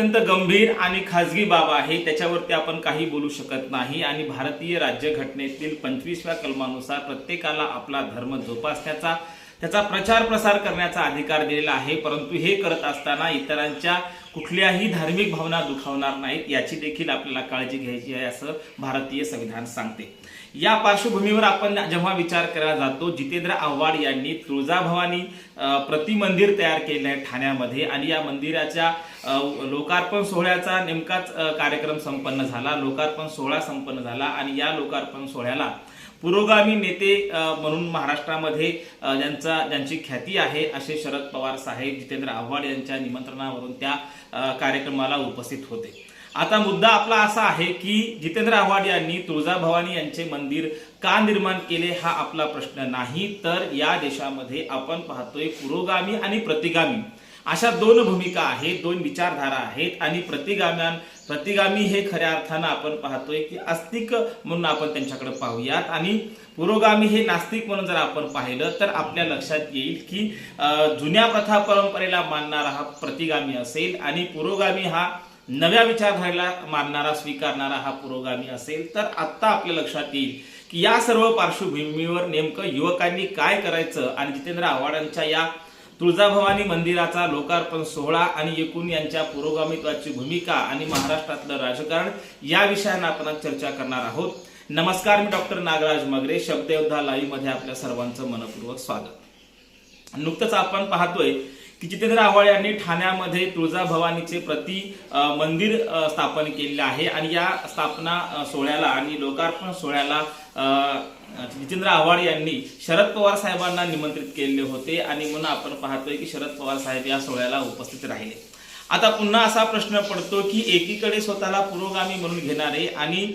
अत्यंत गंभीर आणि खाजगी बाब आहे त्याच्यावरती आपण काही बोलू शकत नाही. आणि भारतीय राज्यघटनेतील पंचवीसव्या कलमानुसार प्रत्येकाला आपला धर्म जोपासण्याचा त्याचा प्रचार प्रसार करण्याचा अधिकार दिलेला आहे. परंतु हे करत असताना इतरांच्या कुठल्याही धार्मिक भावना दुखावणार नाहीत याची देखील आपल्याला काळजी घ्यायची आहे असं भारतीय संविधान सांगते. या पार्श्वभूमीवर आपण जेव्हा विचार करायला जातो जितेंद्र आव्हाड यांनी तुळजाभवानी प्रतिमंदिर तयार केले आहे ठाण्यामध्ये आणि या मंदिराच्या लोकार्पण सोहळ्याचा नेमकाच कार्यक्रम संपन्न झाला लोकार्पण सोहळा संपन्न झाला आणि या लोकार्पण सोहळ्याला पुरोगामी नेते म्हणून महाराष्ट्रामध्ये ज्यांचा ज्यांची ख्याती आहे असे शरद पवार साहेब जितेंद्र आव्हाड यांच्या निमंत्रणावरून त्या कार्यक्रमाला उपस्थित होते. आता मुद्दा आपला असा आहे की जितेंद्र आव्हाड यांनी तुळजाभवानी यांचे मंदिर का निर्माण केले हा आपला प्रश्न नाही. तर या देशामध्ये आपण पाहतोय पुरोगामी आणि प्रतिगामी. अशा दोन भूमिका आहेत दोन विचारधारा आहेत आणि प्रतिगाम्यान प्रतिगामी हे खऱ्या अर्थानं आपण पाहतोय की आस्तिक म्हणून आपण त्यांच्याकडे पाहूयात. आणि पुरोगामी हे नास्तिक म्हणून जर आपण पाहिलं तर आपल्या लक्षात येईल की जुन्या प्रथा परंपरेला मानणारा हा प्रतिगामी असेल आणि पुरोगामी हा नव्या विचारधारेला मानणारा स्वीकारणारा हा पुरोगामी असेल तर आत्ता आपल्या लक्षात येईल की या सर्व पार्श्वभूमीवर नेमकं युवकांनी काय करायचं आणि जितेंद्र आव्हाडांच्या या तुळजाभवानी मंदिराचा लोकार्पण सोहळा आणि एकूण यांच्या पुरोगामित्वाची भूमिका आणि महाराष्ट्रातलं राजकारण या विषयानं आपण चर्चा करणार आहोत. नमस्कार मी डॉक्टर नागराज मगरे शब्दयोद्धा लाईव्हमध्ये आपल्या सर्वांचं मनपूर्वक स्वागत. नुकतंच आपण पाहतोय की जितेंद्र आव्हाड यांनी ठाण्यामध्ये तुळजाभवानीचे प्रति मंदिर स्थापन केलेले आहे. आणि या स्थापना सोहळ्याला आणि लोकार्पण सोहळ्याला जितेंद्र आव्हाड यांनी शरद पवार साहेबांना निमंत्रित केलेले होते. आणि म्हणून आपण पाहतोय की शरद पवार साहेब या सोहळ्याला उपस्थित राहिले. आता पुन्हा असा प्रश्न पडतो की एकीकडे स्वतःला पुरोगामी म्हणून घेणारे आणि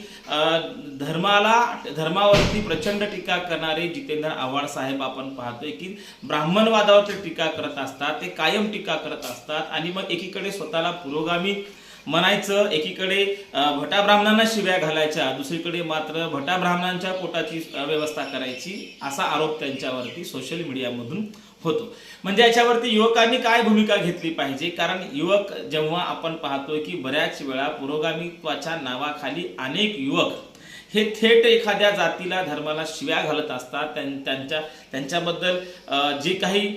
धर्माला धर्मावरती प्रचंड टीका करणारे जितेंद्र आव्हाड साहेब आपण पाहतोय की ब्राह्मणवादावर ते टीका करत असतात ते कायम टीका करत असतात आणि मग एकीकडे स्वतःला पुरोगामी म्हणायचं एकीकडे भटा ब्राह्मणांना शिव्या घालायच्या दुसरीकडे मात्र भटा ब्राह्मणांच्या पोटाची व्यवस्था करायची असा आरोप त्यांच्यावरती सोशल मीडियामधून होतो. म्हणजे याच्यावरती युवकांनी काय भूमिका घेतली पाहिजे? कारण युवक जेव्हा आपण पाहतोय की बऱ्याच वेळा पुरोगामित्वाच्या नावाखाली अनेक युवक हे थेट एखाद्या जातीला धर्माला शिव्या घालत असतात. त्यांच्या त्यांच्याबद्दल जे काही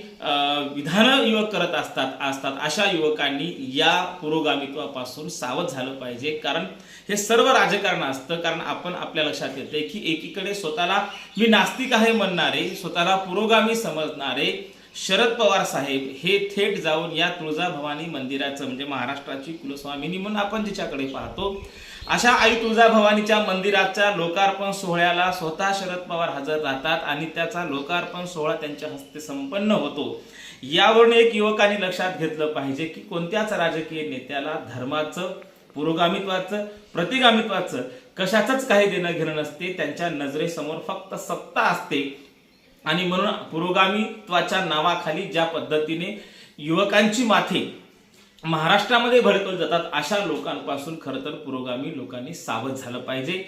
विधानं युवक करत असतात असतात अशा युवकांनी या पुरोगामित्वापासून सावध झालं पाहिजे. कारण हे सर्व राजकारण असतं. कारण आपण आपल्या लक्षात येते की एकीकडे स्वतःला मी नास्तिक आहे म्हणणारे स्वतःला पुरोगामी समजणारे शरद पवार साहेब हे थेट जाऊन या तुळजाभवानी मंदिराचं म्हणजे महाराष्ट्राची कुलस्वामिनी म्हणून आपण जिच्याकडे पाहतो. अशा आई तुळजाभवानीच्या मंदिराच्या लोकार्पण सोहळ्याला स्वतः शरद पवार हजर राहतात आणि त्याचा लोकार्पण सोहळा त्यांच्या हस्ते संपन्न होतो. यावरून एक युवकांनी लक्षात घेतलं पाहिजे की कोणत्याच राजकीय नेत्याला धर्माचं पुरोगामित्वाचं प्रतिगामित्वाचं कशाचंच काही देणं घेणं नसते. त्यांच्या नजरेसमोर फक्त सत्ता असते. आणि म्हणून पुरोगामित्वाच्या नावाखाली ज्या पद्धतीने युवकांची माथे महाराष्ट्रामध्ये भडकवली जातात अशा लोकांपासून खरं तर पुरोगामी लोकांनी सावध झालं पाहिजे.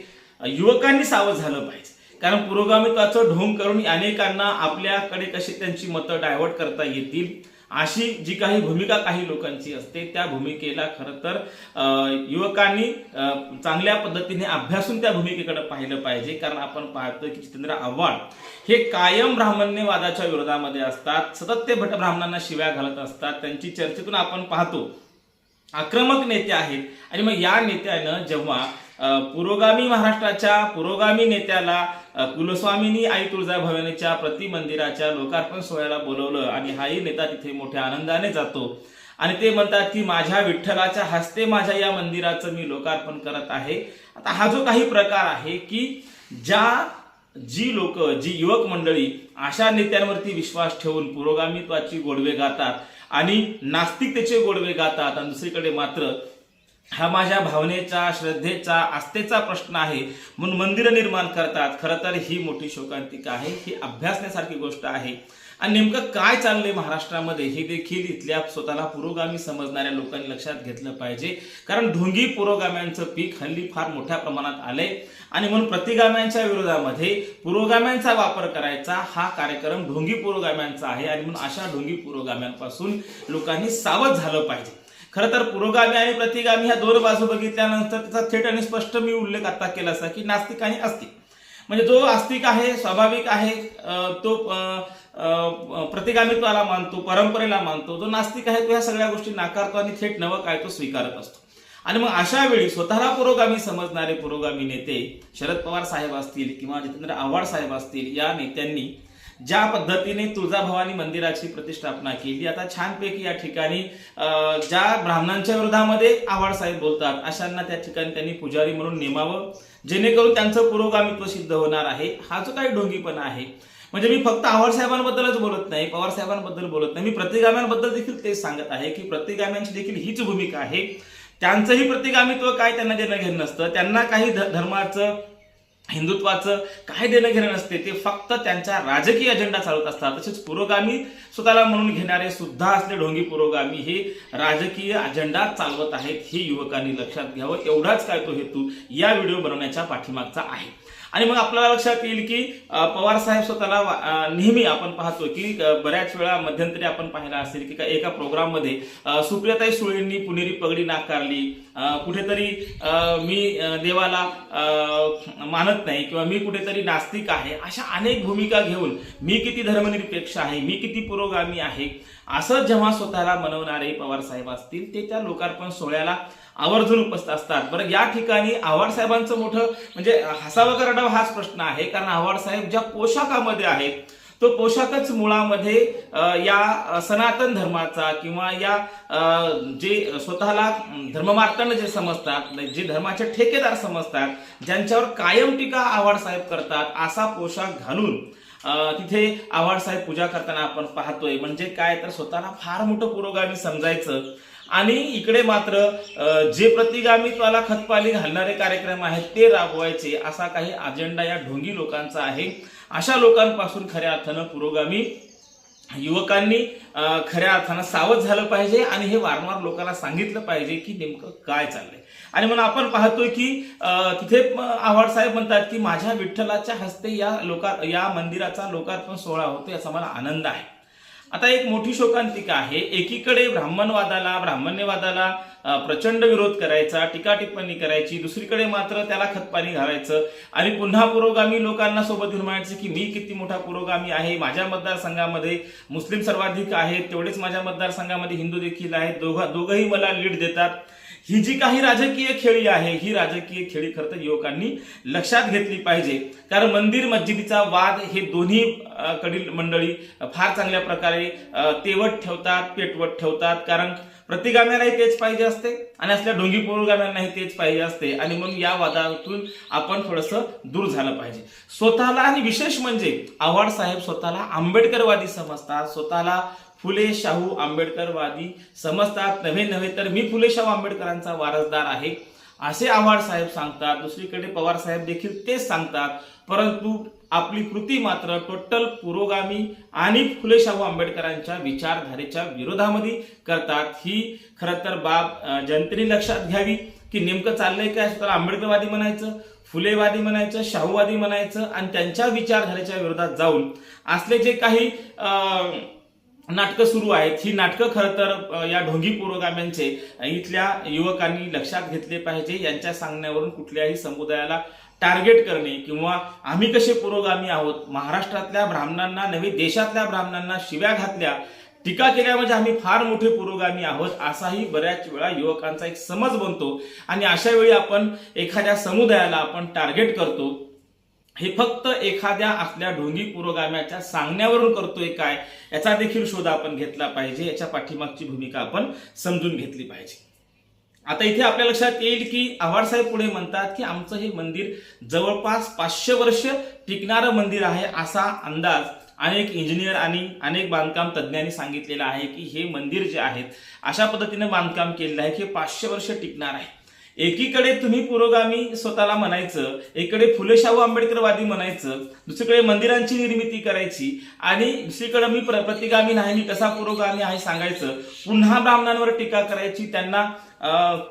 युवकांनी सावध झालं पाहिजे. कारण पुरोगामित्वाचं ढोंग करून अनेकांना आपल्याकडे कशी त्यांची मतं डायव्हर्ट करता येतील? अशी जी काही भूमिका काही लोकांची असते त्या भूमिकेला खरं तर युवकांनी चांगल्या पद्धतीने अभ्यासून त्या भूमिकेकडे पाहिलं पाहिजे. कारण आपण पाहतो की जितेंद्र आव्हाड हे कायम ब्राह्मण्यवादाच्या विरोधामध्ये असतात सतत ते भट ब्राह्मणांना शिव्या घालत असतात. त्यांची चर्चेतून आपण पाहतो आक्रमक नेते आहेत. आणि मग या नेत्यानं जेव्हा पुरोगामी महाराष्ट्राच्या पुरोगामी नेत्याला अ, कुलस्वामिनी आई तुळजाभवानीच्या प्रतिमंदिराच्या लोकार्पण सोहळ्याला बोलवलं आणि हाही नेता तिथे मोठ्या आनंदाने जातो. आणि ते म्हणतात की माझ्या विठ्ठलाच्या हस्ते माझ्या या मंदिराचं मी लोकार्पण करत आहे. आता हा जो काही प्रकार आहे की ज्या जी लोक जी युवक मंडळी अशा नेत्यांवरती विश्वास ठेवून पुरोगामित्वाची गोडवे गातात आणि नास्तिकतेचे गोडवे गातात आणि दुसरीकडे मात्र हा माझ्या भावनेचा श्रद्धेचा आस्थेचा प्रश्न आहे. म्हणून मंदिरं निर्माण करतात. खरं तर ही मोठी शोकांतिका आहे. ही अभ्यासण्यासारखी गोष्ट आहे. आणि नेमकं काय चाललंय महाराष्ट्रामध्ये हे देखील इथल्या स्वतःला पुरोगामी समजणाऱ्या लोकांनी लक्षात घेतलं पाहिजे. कारण ढोंगी पुरोगाम्यांचं पीक हल्ली फार मोठ्या प्रमाणात आलंय. आणि म्हणून प्रतिगाम्यांच्या विरोधामध्ये पुरोगाम्यांचा वापर करायचा हा कार्यक्रम ढोंगी पुरोगाम्यांचा आहे. आणि म्हणून अशा ढोंगी पुरोगाम्यांपासून लोकांनी सावध झालं पाहिजे. खरं तर पुरोगामी आणि प्रतिगामी ह्या दोन बाजू बघितल्यानंतर त्याचा थेट आणि स्पष्ट मी उल्लेख आता केला असा की नास्तिक आणि आस्तिक म्हणजे जो आस्तिक आहे स्वाभाविक आहे तो प्रतिगामित्वाला मानतो परंपरेला मानतो. जो नास्तिक आहे तो ह्या सगळ्या गोष्टी नाकारतो आणि थेट नवं काय तो स्वीकारत असतो. आणि मग अशा वेळी स्वतःला पुरोगामी समजणारे पुरोगामी नेते शरद पवार साहेब असतील किंवा जितेंद्र आव्हाड साहेब असतील या नेत्यांनी ज्या पद्धतीने तुळजाभवानी मंदिराची प्रतिष्ठापना केली आता छानपैकी या ठिकाणी ज्या ब्राह्मणांच्या विरोधामध्ये आव्हाडसाहेब बोलतात अशांना त्या ठिकाणी त्यांनी पुजारी म्हणून नेमावं जेणेकरून त्यांचं पुरोगामित्व सिद्ध होणार आहे. हा जो काही ढोंगीपणा आहे म्हणजे मी फक्त आव्हाड साहेबांबद्दलच बोलत नाही पवार साहेबांबद्दल बोलत नाही. मी प्रतिगाम्यांबद्दल देखील तेच सांगत आहे की प्रतिगाम्यांची देखील हीच भूमिका आहे. त्यांचंही प्रतिगामित्व काय त्यांना देणं घेणं नसतं. त्यांना काही ध- धर्माचं हिंदुत्वाचं काय देणं घेणं नसते ते फक्त त्यांचा राजकीय अजेंडा चालवत असतात. तसेच पुरोगामी स्वतःला म्हणून घेणारे सुद्धा असले ढोंगी पुरोगामी हे राजकीय अजेंडा चालवत आहेत हे युवकांनी लक्षात घ्यावं. एवढाच काय तो हेतू या व्हिडिओ बनवण्याच्या पाठीमागचा आहे. आणि मग आपल्याला लक्षात येईल की पवार साहेब स्वतःला नेहमी आपण पाहतो की बऱ्याच वेळा मध्यंतरी आपण पाहिला असेल की एका प्रोग्राममध्ये सुप्रियाताई सुळेंनी पुणेरी पगडी नाकारली. कुठेतरी मी देवाला मानत नाही किंवा मी कुठेतरी नास्तिक आहे अशा अनेक भूमिका घेऊन मी किती धर्मनिरपेक्ष आहे मी किती पुरोगामी आहे असं जेव्हा स्वतःला मनवणारे पवार साहेब असतील ते त्या लोकार्पण सोहळ्याला आवर्जून उपस्थित असतात. बरं या ठिकाणी आव्हाड साहेबांचं मोठं म्हणजे हसावं का हाच प्रश्न आहे. कारण आव्हाड साहेब ज्या पोशाखामध्ये आहेत तो पोशाखच मुळामध्ये या सनातन धर्माचा किंवा या जे स्वतःला धर्ममार्तंड जे समजतात जे धर्माचे ठेकेदार समजतात ज्यांच्यावर कायम टीका आव्हाड साहेब करतात असा पोशाख घालून तिथे आव्हाड साहेब पूजा करताना आपण पाहतोय. म्हणजे काय? तर स्वतःला फार मोठं पुरोगामी समजायचं. आणि इकडे मात्र जे प्रतिगामित्वाला खतपाली घालणारे कार्यक्रम आहेत ते राबवायचे असा काही अजेंडा या ढोंगी लोकांचा आहे. अशा लोकांपासून खऱ्या अर्थानं पुरोगामी युवकांनी खऱ्या अर्थानं सावध झालं पाहिजे आणि हे वारंवार लोकांना सांगितलं पाहिजे की नेमकं काय चाललंय. आणि म्हणून आपण पाहतोय की तिथे आव्हाड साहेब म्हणतात की माझ्या विठ्ठलाच्या हस्ते या लोका या मंदिराचा लोकार्पण सोहळा होतो याचा मला आनंद आहे. आता एक मोठी शोकांतिका आहे. एकीकडे ब्राह्मणवादाला ब्राह्मण्यवादाला प्रचंड विरोध करायचा टीका टिप्पणी करायची दुसरीकडे मात्र त्याला खतपाणी घालायचं. आणि पुन्हा पुरोगामी लोकांना सोबत घेऊन म्हणायचं की मी किती मोठा पुरोगामी आहे. माझ्या मतदारसंघामध्ये मुस्लिम सर्वाधिक आहेत. तेवढेच माझ्या मतदारसंघामध्ये हिंदू देखील आहेत. दोघं दोघंही मला लीड देतात. ही जी काही राजकीय खेळी आहे ही राजकीय खेळी खरं तर युवकांनी लक्षात घेतली पाहिजे. कारण मंदिर मस्जिदीचा वाद हे दोन्ही कडील मंडळी फार चांगल्या प्रकारे तेवट ठेवतात पेटवट ठेवतात. कारण प्रतिगाम्यालाही तेच पाहिजे असते आणि असल्या ढोंगी पुरोगाम्यांनाही तेच पाहिजे असते. आणि म्हणून या वादातून आपण थोडंसं दूर झालं पाहिजे. स्वतःला आणि विशेष म्हणजे आव्हाड साहेब स्वतःला आंबेडकरवादी समजतात. स्वतःला फुले शाहू आंबेडकरवादी समजतात. नव्हे नव्हे तर मी फुले शाहू आंबेडकरांचा वारसदार आहे. असे आव्हाड साहेब सांगतात. दुसरीकडे पवार साहेब देखील तेच सांगतात. परंतु आपली कृती मात्र टोटल पुरोगामी आणि फुले शाहू आंबेडकरांच्या विचारधारेच्या विरोधामध्ये करतात. ही खरं तर बाब जनतेने लक्षात घ्यावी की नेमकं चाललंय काय तर आंबेडकरवादी म्हणायचं फुलेवादी म्हणायचं शाहूवादी म्हणायचं आणि त्यांच्या विचारधारेच्या विरोधात जाऊन असले जे काही अं, नाटकं सुरू आहेत. ही नाटकं खरं तर या ढोंगी पुरोगाम्यांचे इथल्या युवकांनी लक्षात घेतले पाहिजे. यांच्या सांगण्यावरून कुठल्याही समुदायाला टार्गेट करणे किंवा आम्ही कसे पुरोगामी आहोत महाराष्ट्रातल्या ब्राह्मणांना नव्हे देशातल्या ब्राह्मणांना शिव्या घातल्या टीका केल्या म्हणजे आम्ही फार मोठे पुरोगामी आहोत असाही बऱ्याच वेळा युवकांचा एक समज बनतो. आणि अशा वेळी आपण एखाद्या समुदायाला आपण टार्गेट करतो. हे फक्त एखाद्या आपल्या ढोंगी पुरोगाम्याच्या सांगण्यावरून करतोय काय याचा देखील शोध आपण घेतला पाहिजे. याच्या पाठीमागची भूमिका आपण समजून घेतली पाहिजे. आता इथे आपल्या लक्षात येईल की आव्हाडसाहेब पुढे म्हणतात की आमचं हे मंदिर जवळपास पाचशे वर्ष टिकणारं मंदिर आहे असा अंदाज अनेक इंजिनियर आणि अनेक बांधकाम तज्ज्ञांनी सांगितलेलं आहे की हे मंदिर जे आहेत अशा पद्धतीने बांधकाम केलेलं आहे की हे पाचशे वर्ष टिकणार आहे. एकीकडे तुम्ही पुरोगामी स्वतःला म्हणायचं एकीकडे फुले शाहू आंबेडकरवादी म्हणायचं दुसरीकडे मंदिरांची निर्मिती करायची आणि दुसरीकडे मी प्र- प्रतिगामी नाही मी कसा पुरोगामी आहे सांगायचं पुन्हा ब्राह्मणांवर टीका करायची त्यांना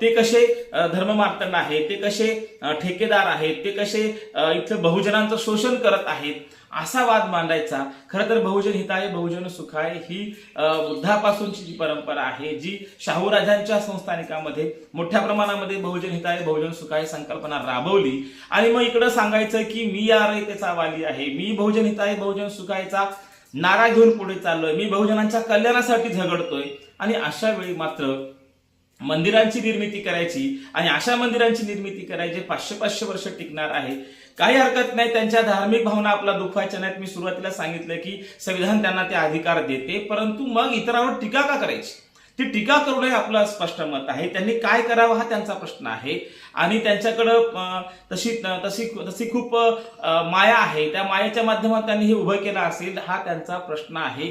ते कसे अं, धर्ममार्तंड आहेत ते कसे ठेकेदार आहेत ते कसे इथं बहुजनांचं शोषण करत आहेत असा वाद मांडायचा. खरं तर बहुजन हिताय बहुजन सुखाय ही बुद्धापासूनची जी परंपरा आहे जी शाहू राजांच्या संस्थानिकामध्ये मोठ्या प्रमाणामध्ये बहुजन हिताय बहुजन सुखाय संकल्पना राबवली. आणि मग इकडं सांगायचं की मी या रयतेचा वाली आहे. मी बहुजन हिताय बहुजन सुखायचा नारा घेऊन पुढे चाललोय. मी बहुजनांच्या कल्याणासाठी झगडतोय. आणि अशा वेळी मात्र मंदिरांची निर्मिती करायची आणि अशा मंदिरांची निर्मिती करायची पाचशे पाचशे वर्ष टिकणार आहे काही हरकत नाही त्यांच्या धार्मिक भावना आपला दुःखाच्या नाहीत. मी सुरुवातीला सांगितलं की संविधान त्यांना ते अधिकार देते परंतु मग इतरांवर टीका का करायची? ती टीका करू नये आपलं स्पष्ट मत आहे. त्यांनी काय करावं हा त्यांचा प्रश्न आहे. आणि त्यांच्याकडं तशी तशी तशी खूप माया आहे. त्या मायेच्या माध्यमात त्यांनी हे उभं केलं असेल हा त्यांचा प्रश्न आहे.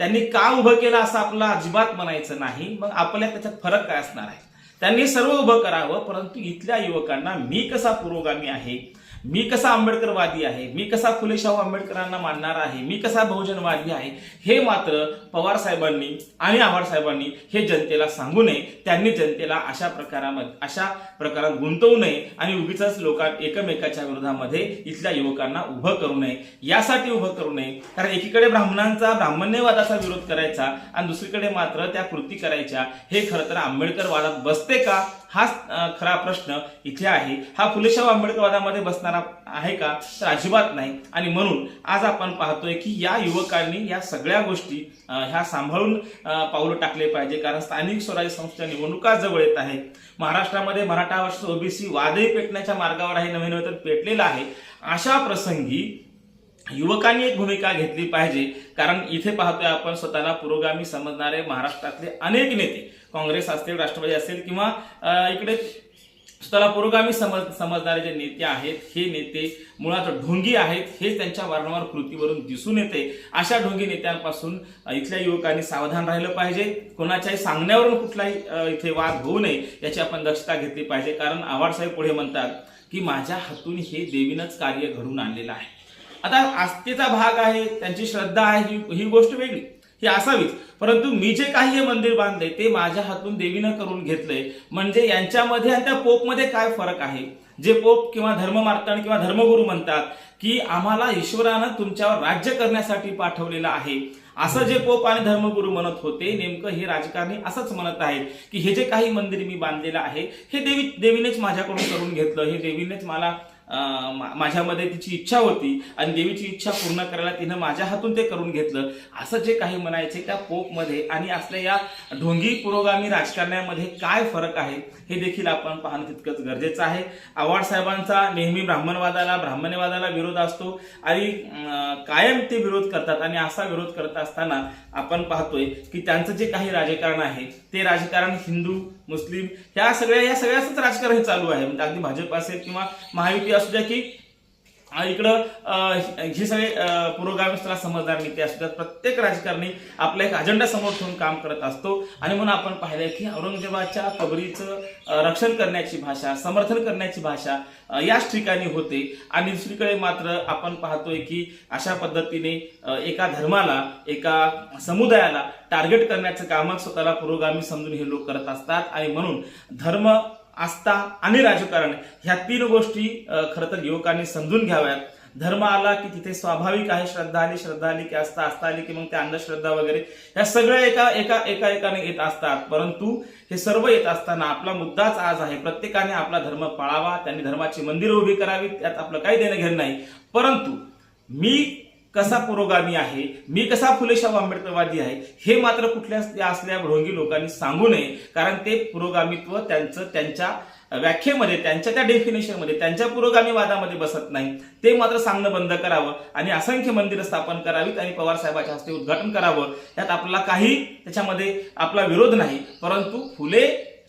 त्यांनी का उभं केलं असं आपलं अजिबात म्हणायचं नाही. मग आपल्या त्याच्यात फरक काय असणार आहे? त्यांनी सर्व उभं करावं परंतु इथल्या युवकांना मी कसा पुरोगामी आहे? मी कसा आंबेडकरवादी आहे? मी कसा फुलेशाहू आंबेडकरांना मानणार आहे? मी कसा बहुजनवादी आहे? हे मात्र पवार साहेबांनी आणि आव्हाड साहेबांनी हे जनतेला सांगू नये. त्यांनी जनतेला अशा प्रकारामध्ये अशा प्रकारात गुंतवू नये आणि उगीच लोकां एकमेकाच्या विरोधामध्ये इथल्या युवकांना उभं करू नये. यासाठी उभं करू नये. कारण एकीकडे ब्राह्मणांचा ब्राह्मण्यवादाचा विरोध करायचा आणि दुसरीकडे मात्र त्या कृती करायच्या. हे खरं तर आंबेडकरवादात बसते का? हाच खरा प्रश्न इथे आहे. हा फुलेशाहू आंबेडकरवादामध्ये बसणार आहे का? तर अजिबात नाही. आणि म्हणून आज आपण पाहतोय की या युवकांनी या सगळ्या गोष्टी ह्या सांभाळून पावलं टाकले पाहिजे. कारण स्थानिक स्वराज्य संस्था निवडणुका जवळ येत आहे महाराष्ट्रामध्ये मराठा वर्ष ओबीसी वादही पेटण्याच्या मार्गावर आहे नवीन नव्हे तर पेटलेला आहे. अशा प्रसंगी युवकांनी एक भूमिका घेतली पाहिजे. कारण इथे पाहतोय आपण स्वतःला पुरोगामी समजणारे महाराष्ट्रातले अनेक नेते. काँग्रेस असतील राष्ट्रवादी असेल किंवा इकडे स्वतःला पुरोगामी समज समजणारे जे नेते आहेत हे नेते मुळात ढोंगी आहेत हेच त्यांच्या वारंवार कृतीवरून दिसून येते. अशा ढोंगी नेत्यांपासून इथल्या युवकांनी सावधान राहिलं पाहिजे. कोणाच्याही सांगण्यावरून कुठलाही इथे वाद होऊ नये याची आपण दक्षता घेतली पाहिजे. कारण आव्हाडसाहेब पुढे म्हणतात की माझ्या हातून हे देवीनंच कार्य घडून आणलेलं आहे. आता आस्थेचा भाग आहे त्यांची श्रद्धा आहे ही ही गोष्ट वेगळी. ही असावीच. परंतु मी जे काही हे मंदिर बांधले ते माझ्या हातून देवीनं करून घेतलंय. म्हणजे यांच्यामध्ये आणि त्या पोपमध्ये काय फरक आहे? जे पोप किंवा धर्ममार्तण किंवा धर्मगुरू म्हणतात की आम्हाला ईश्वरानं तुमच्यावर राज्य करण्यासाठी पाठवलेलं आहे. असं जे पोप आणि धर्मगुरू म्हणत होते नेमकं हे राजकारणी असंच म्हणत आहेत की हे जे काही मंदिर मी बांधलेलं आहे हे देवी देवीनेच माझ्याकडून करून घेतलं. हे देवीनेच मला माझ्यामध्ये तिची इच्छा होती आणि देवीची इच्छा पूर्ण करायला तिनं माझ्या हातून ते करून घेतलं. असं जे काही म्हणायचे त्या पोपमध्ये आणि असल्या या ढोंगी पुरोगामी राजकारण्यामध्ये काय फरक आहे हे देखील आपण पाहणं तितकंच गरजेचं आहे. आव्हाड साहेबांचा नेहमी ब्राह्मणवादाला ब्राह्मण्यवादाला विरोध असतो. आणि कायम ते विरोध करतात आणि असा विरोध करत असताना आपण पाहतोय की त्यांचं जे काही राजकारण आहे ते राजकारण हिंदू मुस्लिम ह्या सगळ्या या सगळ्याच राजकारण चालू आहे. म्हणजे अगदी भाजप असेल किंवा महायुती असू द्या की इकडं हे सगळे अं, पुरोगामी समजदार नेते असतात. प्रत्येक राजकारणी आपला एक अजेंडा समोर ठेवून काम करत असतो. आणि म्हणून आपण पाहिलंय की औरंगजेबाच्या कबरीचं रक्षण करण्याची भाषा समर्थन करण्याची भाषा याच ठिकाणी होते. आणि दुसरीकडे मात्र आपण पाहतोय की अशा पद्धतीने एका धर्माला एका समुदायाला टार्गेट करण्याचं कामच स्वतःला पुरोगामी समजून हे लोक करत असतात. आणि म्हणून धर्म आस्था आणि राजकारण ह्या तीन गोष्टी खरं तर युवकांनी समजून घ्याव्यात. धर्म आला की तिथे स्वाभाविक आहे श्रद्धा आली श्रद्धा आली की आस्था आस्था आली की मग ते अंधश्रद्धा वगैरे. ह्या सगळ्या एका एका एका एकाने येत असतात. परंतु हे सर्व येत असताना आपला मुद्दाच आज आहे. प्रत्येकाने आपला धर्म पाळावा त्यांनी धर्माची मंदिरं उभी करावी त्यात आपलं काही देणं घेणं नाही. परंतु मी कसा पुरोगामी आहे? मी कसा फुलेशाह आंबेडकरवादी आहे? हे मात्र कुठल्या असल्या ढोंगी लोकांनी सांगू नये कारण ते पुरोगामित्व त्यांचं त्यांच्या व्याख्येमध्ये त्यांच्या त्या डेफिनेशनमध्ये त्यांच्या पुरोगामी वादामध्ये बसत नाही. ते मात्र सांगणं बंद करावं आणि असंख्य मंदिरं स्थापन करावीत आणि पवार साहेबाच्या हस्ते उद्घाटन करावं. यात आपला काही त्याच्यामध्ये आपला विरोध नाही परंतु फुले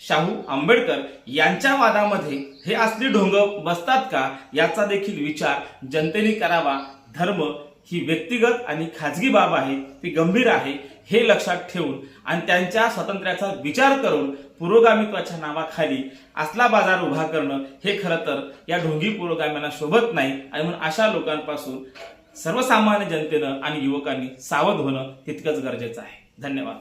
शाहू आंबेडकर यांच्या वादामध्ये हे असली ढोंग बसतात का? याचा देखील विचार जनतेने करावा. धर्म ही व्यक्तिगत आणि खाजगी बाब आहे ती गंभीर आहे हे लक्षात ठेवून आणि त्यांच्या स्वातंत्र्याचा विचार करून पुरोगामित्वाच्या नावाखाली असला बाजार उभा करणं हे खरं तर या ढोंगी पुरोगाम्यांना शोभत नाही आणि म्हणून अशा लोकांपासून सर्वसामान्य जनतेनं आणि युवकांनी सावध होणं तितकंच गरजेचं आहे. धन्यवाद.